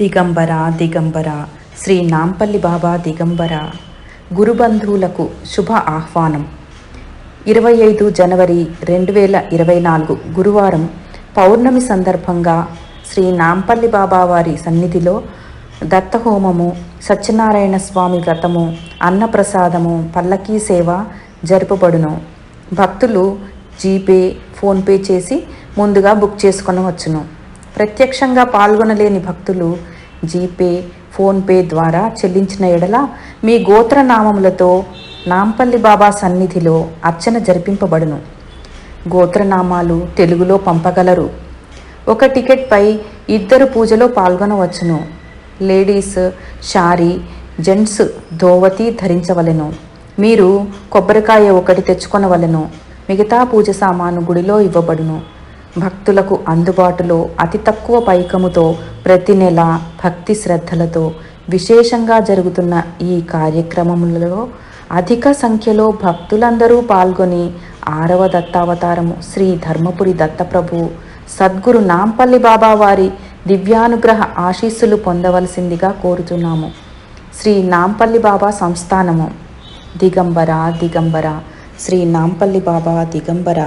దిగంబర దిగంబర శ్రీ నాంపల్లి బాబా దిగంబర. గురుబంధువులకు శుభ ఆహ్వానం. ఇరవై ఐదు జనవరి రెండు వేల ఇరవై నాలుగు గురువారం పౌర్ణమి సందర్భంగా శ్రీ నాంపల్లి బాబా వారి సన్నిధిలో దత్తహోమము సత్యనారాయణ స్వామి వ్రతము అన్నప్రసాదము పల్లకీ సేవ జరుపబడును. భక్తులు జీపే ఫోన్పే చేసి ముందుగా బుక్ చేసుకొనవచ్చును. ప్రత్యక్షంగా పాల్గొనలేని భక్తులు జీపే ఫోన్పే ద్వారా చెల్లించిన ఎడల మీ గోత్రనామములతో నాంపల్లి బాబా సన్నిధిలో అర్చన జరిపింపబడును. గోత్రనామాలు తెలుగులో పంపగలరు. ఒక టికెట్పై ఇద్దరు పూజలో పాల్గొనవచ్చును. లేడీస్ శారీ జెంట్స్ ధోవతి ధరించవలెను. మీరు కొబ్బరికాయ ఒకటి తెచ్చుకొనవలెను. మిగతా పూజ సామాను గుడిలో ఇవ్వబడును. భక్తులకు అందుబాటులో అతి తక్కువ పైకముతో ప్రతి నెల భక్తి శ్రద్ధలతో విశేషంగా జరుగుతున్న ఈ కార్యక్రమములలో అధిక సంఖ్యలో భక్తులందరూ పాల్గొని ఆరవ దత్తావతారము శ్రీ ధర్మపురి దత్తప్రభు సద్గురు నాంపల్లి బాబా వారి దివ్యానుగ్రహ ఆశీస్సులు పొందవలసిందిగా కోరుతున్నాము శ్రీ నాంపల్లి బాబా సంస్థానము. దిగంబర దిగంబర. శ్రీ నాంపల్లి బాబా దిగంబర.